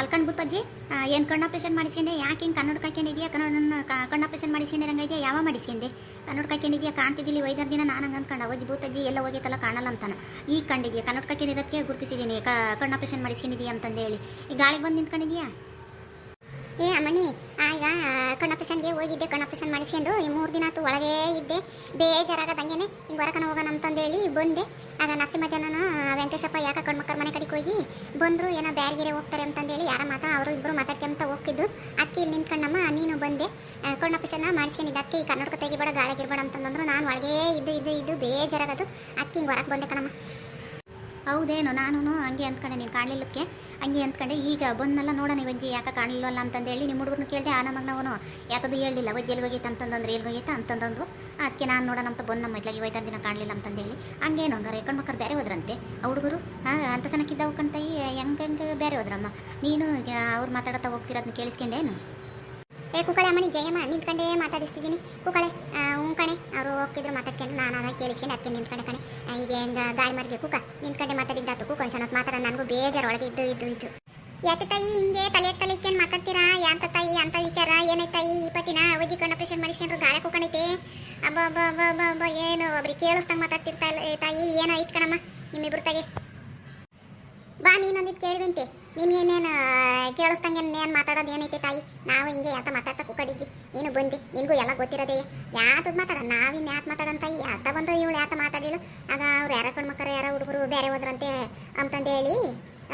ಅಲ್ಕಂಡ್ ಬುತ್ತಜ್ಜಿ ಏನು ಕಣ್ಣು ಆಪ್ರೇಷನ್ ಮಾಡಿಸ್ಕೊಂಡೆ? ಯಾಕೆ ಹಿಂಗೆ ಕನ್ನಡ ಕಾಯ್ಕೊಂಡಿದ್ಯಾ? ಕನ್ನಡ ಕಣ್ಣು ಆಪ್ರೇಷನ್ ಮಾಡಿಸ್ಕೊಂಡೆ ಯಾವ ಮಾಡಿಸ್ಕೊಂಡೆ? ಕನ್ನಡ ಕಾಯ್ಕೊಂಡಿದ್ಯಾ? ಕಾಣ್ತಿದ್ದಿಲ್ಲ ಐದಾರು ದಿನ ನಾನು ಹಂಗೆ ಅಂದ್ಕೊಂಡೆ ಅವಜ್ಜಿ ಬೂತಜ್ಜಿ ಎಲ್ಲ ಹೋಗೈತಲ್ಲ, ಕಾಣಲ್ಲ ಅಂತಾನೆ. ಈಗ ಕಂಡಿದ್ಯಾ? ಕನ್ನಡ ಹಾಕೊಂಡಿರೋದಕ್ಕೆ ಗುರುತಿಸಿದ್ದೀನಿ ಕಣ್ಣು ಆಪ್ರೇಷನ್ ಮಾಡಿಸ್ಕೊಂಡಿದ್ಯಾ ಅಂತಂದೇಳಿ. ಗಾಳಿಗೆ ಬಂದು ನಿಂತ್ಕೊಂಡಿದ್ಯಾ? ಏ ಅಮ್ಮಣಿ ಈಗ ಕಣ್ಣಾಪರೇಷನ್ಗೆ ಹೋಗಿದ್ದೆ. ಕಣ್ಣಾಪರೇಷನ್ ಮಾಡಿಸ್ಕೊಂಡು ಈ ಮೂರು ದಿನ ಆತು ಒಳಗೆ ಇದ್ದೆ. ಬೇಜಾರಾಗದಂಗೆನೆ ಹಿಂಗೆ ಹೊರಕನ ಹೋಗೋಣ ಅಂತಂದೇಳಿ ಬಂದೆ. ಆಗ ನರಸಿಂಹಜನನ ವೆಂಕಟೇಶಪ್ಪ ಯಾಕ ಕಣ್ಮಕ್ಕಳ ಮನೆ ಕಡೆಗೆ ಹೋಗಿ ಬಂದರು, ಏನೋ ಬ್ಯಾರ್ಗಿರೆ ಹೋಗ್ತಾರೆ ಅಂತಂದೇಳಿ ಯಾರ ಮಾತಾ ಅವರು ಇಬ್ಬರು ಮಾತಾಡ್ಕೊಂತ ಹೋಗ್ತಿದ್ದು ಅಕ್ಕಿ ಇಲ್ಲಿ ನಿಂತ್ಕೊಂಡಮ್ಮ, ನೀನು ಬಂದೆ. ಕಣ್ಣಾಪರೇಷನ್ ಮಾಡಿಸ್ಕೊಂಡಿದ್ದೆ ಅಕ್ಕಿ ಕರ್ನಾಟಕ ತೆಗಿಬೇಡ ಗಾಳಿಗಿರ್ಬೇಡ ಅಂತಂದ್ರು ನಾನು ಒಳಗೆ ಇದ್ದು ಇದ್ದು ಇದ್ದು ಬೇಜಾರಾಗದು. ಅಕ್ಕಿ ಹಿಂಗೆ ಹೊರಗೆ ಬಂದೆ ಕಣಮ್ಮ. ಹೌದೇನೋ ನಾನು ಹಂಗೆ ಅಂದ್ಕೊಂಡೆ ನೀನು ಕಾಣಲಿಲ್ಲಕ್ಕೆ ಹಂಗೆ ಅಂದ್ಕೊಂಡೆ, ಈಗ ಬಂದಲ್ಲ ನೋಡೋಣ ವಜ್ಜಿ ಯಾಕೆ ಕಾಣಲಿಲ್ಲವಲ್ಲ ಅಂತಂದೇಳಿ ನಿಮ್ಮ ಹುಡುಗರನ್ನ ಕೇಳಿದೆ, ಆ ನಮಗ್ನವನು. ನಾವು ಯಾತದು ಹೇಳಿಲ್ಲ ವಜ್ಜಿ ಎಲ್ಲಿ ಹೋಗೈತೆ ಅಂತಂದ್ರೆ ಎಲ್ಲಿ ಹೋಗೈತೆ ಅಂತಂದಂದು ಅದಕ್ಕೆ ನಾನು ನೋಡೋಣ ಅಂತ ಬಂದು ನಮ್ಮ ಮೈದ್ಲಾಗಿ ಐದಾರು ದಿನ ಕಾಣಲಿಲ್ಲ ಅಂತಂದೇಳಿ. ಹಂಗೇನು, ಹಂಗಾರೆ ಕಣ್ ಮಕ್ಕಳು ಬೇರೆ ಹೋದ್ರಂತೆ. ಆ ಹುಡುಗರು, ಹಾಂ, ಅಂತ ಸಣ್ಣಕ್ಕಿದ್ದಾವು ಕಣ್ತಾಯಿ ಹೆಂಗೆ ಹೆಂಗೆ ಬೇರೆ ಹೋದ್ರಮ್ಮ? ನೀನು ಅವ್ರು ಮಾತಾಡ್ತಾ ಹೋಗ್ತಿರೋದನ್ನ ಕೇಳಿಸ್ಕೊಂಡೇನು ಏ, ಕುಕಳೆ ಅಮ್ಮನಿ, ಜಯಮ್ಮ, ನಿಂತ್ಕೊಂಡೇ ಮಾತಾಡಿಸ್ತಿದ್ದೀನಿ. ಕುಕಳೆ ಹ್ಞೂ ಕಣೆ. ಅವರು ಹೋಗ್ತಿದ್ರು ಮಾತಾಡ್ಕೊಂಡು ನಾನು ಅದ ಕೇಳಿಸ್ಕೊಂಡು ಅದಕ್ಕೆ ನಿಂತ್ಕೊಂಡೆ ಕಣೆ. ಈಗ ಗಾಳಿ ಮರ್ಗೆ ಕುಕ ನಿಂತ್ಕೊಂಡೆ ಮಾತಾಡಿದ್ದಾತು ಕುಕ ಒಂದು ಸಣ್ಣ ಮಾತಾಡ ನನಗೂ ಬೇಜಾರು ಒಳಗೆ ಇದ್ದು ಇದ್ದು ಇದ್ದು. ಯಾಕೆ ತಾಯಿ, ಹಿಂಗೆ ತಲೆ ತಲೆ ಇಕ್ಕೇನು ಮಾತಾಡ್ತೀರಾ? ಯಾಂತ ತಾಯಿ, ಅಂತ ವಿಚಾರ? ಏನೈತೆ ತಾಯಿ, ಈ ಪಟ್ಟಿನ ಅವಧಿ ಕಣ್ಣು ಆಪರೇಷನ್ ಮಾಡಿಸ್ಕೊಂಡ್ರು ಗಾಳಿ ಕುಕಣೈತೆ? ಅಬ್ಬ ಅಬ್ಬ ಅಬ್ಬ ಅಬ್ಬ ಅಬ್ಬ, ಏನು? ಒಬ್ರಿಗೆ ಕೇಳಿಸ್ದಂಗೆ ಮಾತಾಡ್ತಿರ್ತಾ ಇಲ್ಲ. ತಾಯಿ ಏನೋ ಐತ್ ಕಣಮ್ಮ ನಿಮ್ಮಿಬ್ರು ತಾಗಿ? ಬಾ ನೀನೊಂದಿಟ್ಟು ಕೇಳುವಂತೆ. ನಿನ್ಗೇನೇನು ಕೇಳಿಸ್ದಂಗೆ ಏನು ಮಾತಾಡೋದು ಏನೈತೆ ತಾಯಿ? ನಾವು ಹಿಂಗೆ ಯಾತ ಮಾತಾಡ್ತಾ ಕೂಕಡಿದ್ವಿ ನೀನು ಬಂದಿ, ನಿನಗೂ ಎಲ್ಲ ಗೊತ್ತಿರೋದೇ. ಯಾತದ್ ಮಾತಾಡ? ನಾವಿನ್ ಯಾತ್ ಮಾತಾಡಂತ ಯಾತ ಬಂದು, ಇವಳು ಯಾತ ಮಾತಾಡಿಳು. ಆಗ ಅವ್ರು ಯಾರ ಕಣ್ಮಕ್ಕರ ಯಾರ ಹುಡುಗರು ಬೇರೆ ಹೋದ್ರಂತೆ ಅಂತಂದೇಳಿ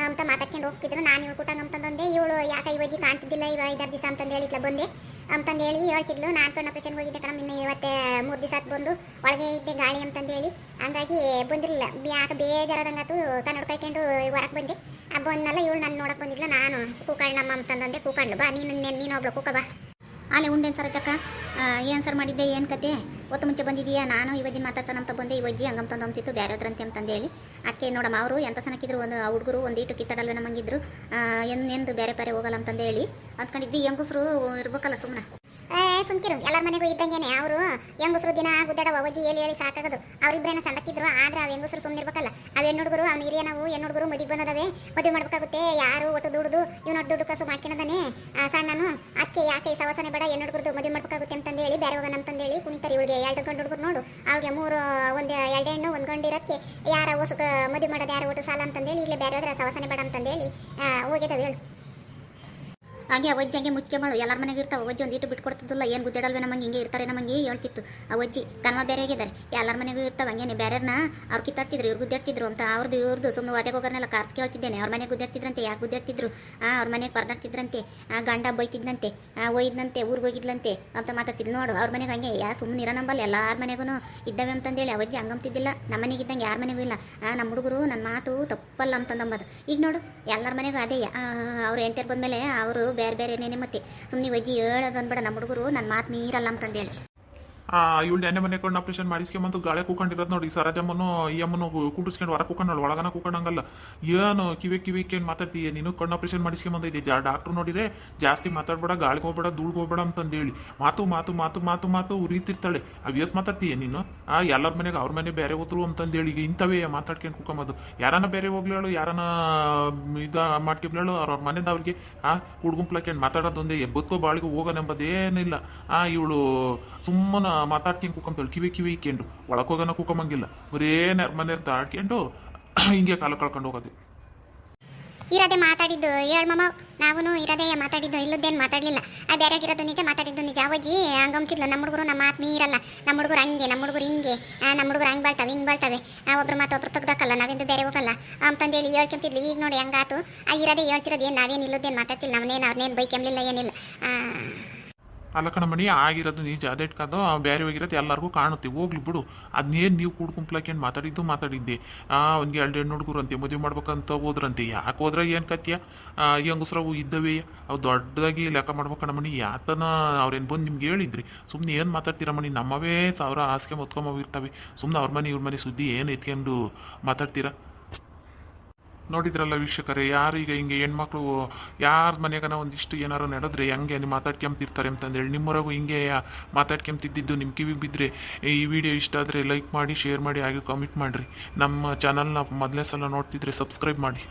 ಅಂತ ಮಾತಾಡ್ಕೊಂಡು ಹೋಗ್ತಿದ್ರು. ನಾನು ಇವಳು ಕೂಟಂಗೆ ಅಂತಂದೆ ಇವಳು ಯಾಕೆ ಇವಜಿ ಕಾಣ್ತಿದ್ದಿಲ್ಲ ಇವ ಐದಾರು ದಿವಸ ಅಂತಂದು ಹೇಳಿದ್ಲ ಬಂದೆ. ಅಂತಂದೇಳಿ ಹೇಳ್ತಿದ್ಲು, ನಾನು ಕಣ್ಣು ಆಪ್ರೇಷನ್ಗೆ ಹೋಗಿದ್ದೆ ಕಣ, ಇನ್ನು ಇವತ್ತೆ ಮೂರು ದಿವಸ ಬಂದು ಒಳಗೆ ಇದ್ದೆ ಗಾಳಿ ಅಂತಂದೇಳಿ ಹಂಗಾಗಿ ಬಂದಿರಲಿಲ್ಲ. ಯಾಕೆ ಬೇಜಾರದಂಗಾತು ಕನ್ನಡ ಕೈಕೊಂಡು ಹೊರಗೆ ಬಂದೆ. ಆ ಬಂದಲ್ಲ ಇವಳು ನನ್ನ ನೋಡಕ್ಕೆ ಬಂದಿದ್ಲು, ನಾನು ಕೂಕಣ್ಣಮ್ಮ ಅಂತಂದಂದೆ ಕೂಕಳ್ಳು ಬಾ ನೀನು ನೀನು ಒಬ್ಳು ಕೂಕ ಬಾ. ಆಲೆ ಉಂಡೇನು ಸರ ಚಕ್ಕ ಏನು ಸರ್ ಮಾಡಿದ್ದೆ, ಏನು ಕತೆ? ಒತ್ತು ಮುಂಚೆ ಬಂದಿದೀಯಾ ನಾನು ಇವಜ್ಜಿ ಮಾತಾಡ್ಸೋಣ ಅಂತ ಬಂದೆ ಇವಜ್ಜಿ ಹಂಗಂತಂದು ಅಂತಿತ್ತು ಬೇರೆ ಹೋದ್ರಂತೆ ಅಂತಂದೇಳಿ ಅದಕ್ಕೆ ನೋಡಮ್ಮ ಅವರು ಎಂಥ ಸನಕ್ಕಿದ್ರು, ಒಂದು ಆ ಹುಡುಗರು, ಒಂದು ಕಿತ್ತಾಡಲ್ವೇ ನಮಗಿದ್ರು ಎಂದು ಬೇರೆ ಬೇರೆ ಹೋಗಲ್ಲ ಅಂತಂದೇಳಿ ಅಂದ್ಕೊಂಡಿದ್ವಿ, ಹೆಂಗಸರು ಇರ್ಬೇಕಲ್ಲ ಸುಮ್ಮನೆ ಏ, ಸುಮ್ಕಿರು. ಎಲ್ಲರ ಮನೆಗೂ ಇದ್ದಂಗೆನೆ. ಅವರು ಹೆಂಗಸರು ದಿನ ಗುದ್ದಾಡವ ಅವಜ್ಜಿ ಹೇಳಿ ಹೇಳಿ ಸಾಕಾಗದು. ಅವರಿಬ್ಬರೇನ ಸಣ್ಣಕ್ಕಿದ್ರು ಆದ್ರೆ ಆ ಹೆಂಗಸರು ಸುಮ್ಮನೆ ಇರ್ಬೇಕಲ್ಲ. ಹೆಣ್ಣು ಹುಡುಗರು ಅವ್ನ ಹಿರಿಯ ನಾವು ಹೆಣ್ಣು ಹುಡುಗರು ಮದುವೆ ಬಂದದವೆ. ಮದುವೆ ಮಾಡ್ಬೇಕಾಗುತ್ತೆ. ಯಾರು ಒಟ್ಟು ದುಡ್ದು ಇವ್ನ ದುಡ್ಡು ಕಾಸು ಮಾಡ್ಕೊಂಡದಾನೆ ಸಣ್ಣನು ಅದಕ್ಕೆ ಯಾಕೆ ಈ ಸವಸನೆ ಬೇಡ ಹೆಣ್ಣು ಹುಡುಗರದು ಮದುವೆ ಮಾಡ್ಬೇಕಾಗುತ್ತೆ ಅಂತಂದೇಳಿ, ಬೇರೆ ಹೋಗೋಣ ಅಂತಂದೇಳಿ ಕುಣಿತಾರೆ ಇವಳಿಗೆ ಎರಡು ಗಂಡು ಹುಡುಗರು ನೋಡು, ಅವಳಿಗೆ ಮೂರು, ಒಂದು ಎರಡು ಹೆಣ್ಣು, ಒಂದು ಗಂಡು ಯಾರ ಹೊಸ ಮದುವೆ ಮಾಡೋದು, ಯಾರು ಒಟ್ಟು ಸಾಲ ಅಂತಂದೇಳಿ, ಇಲ್ಲಿ ಬೇರೆ ಹೋದ್ರೆ ಸವಸನೆ ಬೇಡ ಅಂತಂದೇಳಿ ಹೋಗಿದ್ದಾವೆ ಹೇಳು. ಹಾಗೆ ಅವಜ್ಜಿ ಹಂಗೆ ಮಾಡು. ಎಲ್ಲರ ಮನೆಗೆ ಇರ್ತಾವೆ. ಅವಜ್ಜಿ ಒಂದು ಇಟ್ಟು ಏನು ಗುದ್ದಾಡಲ್ವೇ ನಮಗೆ ಹಿಂಗೆ ಇರ್ತಾರೆ ನಮಗೆ ಹೇಳ್ತಿತ್ತು? ಅವಜ್ಜಿ ಕನ್ಮ ಬೇರೆ ಆಗಿದ್ದಾರೆ. ಎಲ್ಲರ ಮನೆಗೂ ಇರ್ತಾವೆ. ಹಂಗೇನೆ ಬೇರೆಯವ್ರನ್ನ ಅವ್ರು ಕಿತ್ತಾಡ್ತಿದ್ರು. ಇವ್ರು ಗುದ್ದಾಡ್ತಿದ್ರು ಅಂತ. ಅವ್ರದ್ದು ಇವ್ರದ್ದು ಸುಮ್ಮನೆ ಒದೆಗೆ ಹೋಗೋರ್ನೆಲ್ಲ ಕಾರ್ತ್ ಕೇಳ್ತಿದ್ದೇನೆ. ಅವ್ರ ಮನೆಗೆ ಗುದ್ದಾಡ್ತಿದ್ರಂತೆ. ಯಾಕೆ ಗುದ್ದಾಡ್ತಿದ್ರು? ಆ, ಅವ್ರ ಮನೆಗೆ ಪರದಾಡ್ತಿದ್ರಂತೆ. ಆ, ಗಂಡ ಬೈತಿದ್ದಂತೆ ಆ ಒಯ್ದಂತೆ ಊರಿಗೆ ಹೋಗಿದ್ಲಂತೆ ಅಂತ ಮಾತಾಡ್ತಿದ್ ನೋಡು, ಅವ್ರ ಮನೆಗೆ ಹಂಗೆ ಯಾ ಸುಮ್ಮನೆ ಇರೋ ನಂಬಲ್ಲ ಎಲ್ಲಾರ ಮನೆಗೂ ಇದ್ದಾವೆ ಅಂತಂದೇಳಿ ಅವಜ್ಜಿ ಹಂಗಂತಿದ್ದಿಲ್ಲ ನಮ್ಮ ಮನೆಗೆ ಇದ್ದಂಗೆ ಯಾರ ಮನೆಗೂ ಇಲ್ಲ. ನಮ್ಮ ಹುಡುಗರು ನನ್ನ ಮಾತು ತಪ್ಪಲ್ಲ ಅಂತಂದಂಬದು. ಈಗ ನೋಡು, ಎಲ್ಲರ ಮನೆಗೂ ಅದೇ. ಅವ್ರು ಎಂಟರ್ ಬಂದಮೇಲೆ ಅವರು ಬೇರೆ ನೆನೆ ಮತ್ತೆ ಸುಮ್ಮನೆ ವಜ್ಜಿ ಹೇಳೋದು ಅನ್ಬೇಡ ನಮ್ಮ ಹುಡುಗರು ನನ್ನ ಮಾತು ನೀರಲ್ಲ ಅಂತಂದೇಳಿ. ಇವಳು ಎಣ್ಣೆ ಮನೆ ಕಣ್ಣು ಆಪರೇಷನ್ ಮಾಡಿಸ್ಕೊಂಬಂತು ಗಾಳಿ ಕೂಕೊಂಡಿರೋದು ನೋಡಿ. ಸರಜಮ್ಮನು ಈ ಅಮ್ಮನು ಕೂಡಿಸ್ಕೊಂಡು ಹೊರ ಕೂಕೊಂಡಳು ಒಳಗನ ಕೂಕೊಂಡಂಗಲ್ಲ. ಏನು ಕಿವಿ ಕಿವಿ ಕೇಳಿ ಮಾತಾಡ್ತೀಯ ನೀನು ಕಣ್ಣು ಆಪರೇಷನ್ ಮಾಡಿಸ್ಕೊಂಬಂದೈತಿ ಡಾಕ್ಟ್ರು ನೋಡಿದ್ರೆ ಜಾಸ್ತಿ ಮಾತಾಡ್ಬೇಡ, ಗಾಳಿಗೆ ಹೋಗ್ಬೇಡ ಧೂಳ್ಗೆ ಹೋಗ್ಬೇಡ ಅಂತಂದೇಳಿ. ಮಾತು ಮಾತು ಮಾತು ಮಾತು ಮಾತು ಉರಿತಿರ್ತಾಳೆ. ಅವ್ಯಸ್ ಮಾತಾಡ್ತೀಯ ನೀನು? ಆ, ಎಲ್ಲರ ಮನೆಗೆ ಅವ್ರ ಮನೆ ಬೇರೆ ಹೋದ್ರು ಅಂತಂದೇಳಿ. ಈಗ ಇಂಥವೇ ಮಾತಾಡ್ಕೊಂಡು ಕೂಕೊಂಬೋದು. ಯಾರನ್ನ ಬೇರೆ ಹೋಗ್ಲೇಳು ಯಾರನ್ನ ಇದ ಮಾಡ್ಕೊಂಬ್ಲಾಳು, ಅವ್ರ ಅವ್ರಿಗೆ, ಆ ಹುಡ್ಗುಂಪ್ಲಕ್ಕೊಂಡು ಮಾತಾಡೋದೊಂದೇ? ಬದುಕೋ ಬಾಳಿಗೆ ಹೋಗೋನೆಂಬುದೇನಿಲ್ಲ. ಆ, ಇವಳು ಸುಮ್ಮನೆ ಮಾತಾಡ್ಕೊಂಡು ಕೂಕೊಂತಾಳೆ, ಕಿವಿ ಕಿವಿ ಇಕ್ಕೊಂಡು ಒಳಗೆ ಹೋಗೋಣ ಕೂಕೊಂಬಂಗಿಲ್ಲ ಬರೇ ಮನೆ ತಾಡ್ಕೊಂಡು ಹಿಂಗೆ ಕಾಲ ಕಳ್ಕೊಂಡು ಹೋಗೋದು. ಇರದೆ ಮಾತಾಡಿದ್ದು, ಹೇಳ್ ಮಮ್ಮ ನಾವು ಇರದೆ ಮಾತಾಡಿದ್ದು, ಇಲ್ಲದ್ದೇನು ಮಾತಾಡಲಿಲ್ಲ. ಆ ಯಾರಾಗಿರೋದು ನಿಜ, ಮಾತಾಡಿದ್ದು ನಿಜ. ಅವಜ್ಜಿ ಹಂಗಂತಿದ್ಲು ನಮ್ಮ ಹುಡುಗರು ನಮ್ಮ ಮಾತು ಇರಲ್ಲ. ನಮ್ಮ ಹುಡುಗರು ಹಂಗೆ ನಮ್ಮ ಹುಡುಗರು ಹಿಂಗೆ. ನಮ್ಮ ಹುಡುಗರು ಹಂಗೆ ಬಾಳ್ತಾವೆ, ಹಿಂಗೆ ಬಾಳ್ತಾವೆ. ಒಬ್ರು ಮಾತು ಒಬ್ರು ತೆಗ್ದಾಕಲ್ಲ, ನಾವಿಂದು ಬೇರೆ ಹೋಗಲ್ಲ. ಅಂತಂದೇಳಿ ಹೇಳ್ಕೊಂತಿದ್ಲು ಈಗ ನೋಡಿ ಹಂಗಾತು. ಆ, ಇರದೆ ಹೇಳ್ತಿರೋದು ಏನು, ನಾವೇನು ಇಲ್ಲದೇನು ಮಾತಾಡ್ತಿಲ್ಲ. ನಾವನ್ನೇನು ಅವ್ರನ್ನೇನು ಬೈಕೆಂಬ್ಲಿಲ್ಲ ಏನಿಲ್ಲ. ಅಲ್ಲ ಕಣಮಣಿ ಆಗಿರೋದು ನಿಜ ಅದೇಟ್ಕಾದು ಬೇರೆ ಹೋಗಿರೋದು ಎಲ್ಲರಿಗೂ ಕಾಣುತ್ತೆ. ಹೋಗ್ಲಿ ಬಿಡು. ಅದನ್ನೇನು ನೀವು ಕೂಡ್ಕುಂಪ್ಲಕ್ಕೇನು ಮಾತಾಡಿದ್ದು ಮಾತಾಡಿದ್ದೆ. ಆ ಒಂದು ಎರಡು ಹೆಣ್ಣು ಹುಡುಗರು ಅಂತೆ, ಮದುವೆ ಮಾಡ್ಬೇಕಂತ ಹೋದ್ರಂತೆ. ಯಾಕೆ ಹೋದ್ರೆ ಏನು ಕತ್ಯ? ಹೆಂಗಸ್ರವು ಇದ್ದವೇ ಅವು ದೊಡ್ಡದಾಗಿ ಲೆಕ್ಕ ಮಾಡ್ಬೇಕು ಕಣಮಣಿ, ಯಾತನ ಅವ್ರೇನು ಬಂದು ನಿಮ್ಗೆ ಹೇಳಿದ್ರಿ? ಸುಮ್ಮನೆ ಏನು ಮಾತಾಡ್ತೀರ ಮಣಿ? ನಮ್ಮವೇ ಸಾವಿರ ಹಾಸಿಗೆ ಮೊತ್ಕೊಂಬವಿರ್ತವೆ ಸುಮ್ಮನೆ ಅವ್ರ ಮನೆ, ಇವ್ರ ಮನೆ ಸುದ್ದಿ ಏನು ಎತ್ಕೊಂಡು ಮಾತಾಡ್ತೀರಾ? ನೋಡಿದ್ರಲ್ಲ ವೀಕ್ಷಕರೇ ಯಾರು ಈಗ ಹಿಂಗೆ ಹೆಣ್ಮಕ್ಳು, ಯಾರ ಮನೆಗನ ಒಂದಿಷ್ಟು ಏನಾರು ನಡೆದ್ರೆ ಹೆಂಗೆ ನೀವು ಮಾತಾಡ್ಕೊಂತಿರ್ತಾರೆ ಅಂತಂದೇಳಿ ನಿಮ್ಮವರೆಗೂ ಹಿಂಗೆ ಮಾತಾಡ್ಕೊಂತಿದ್ದಿದ್ದು ನಿಮ್ಮ ಕಿವಿಗೆ ಬಿದ್ದರೆ ಈ ವಿಡಿಯೋ ಇಷ್ಟ ಆದರೆ ಲೈಕ್ ಮಾಡಿ, ಶೇರ್ ಮಾಡಿ, ಹಾಗೆ ಕಮೆಂಟ್ ಮಾಡಿರಿ. ನಮ್ಮ ಚಾನಲ್ನ ಮೊದಲನೇ ಸಲ ನೋಡ್ತಿದ್ರೆ ಸಬ್ಸ್ಕ್ರೈಬ್ ಮಾಡಿ.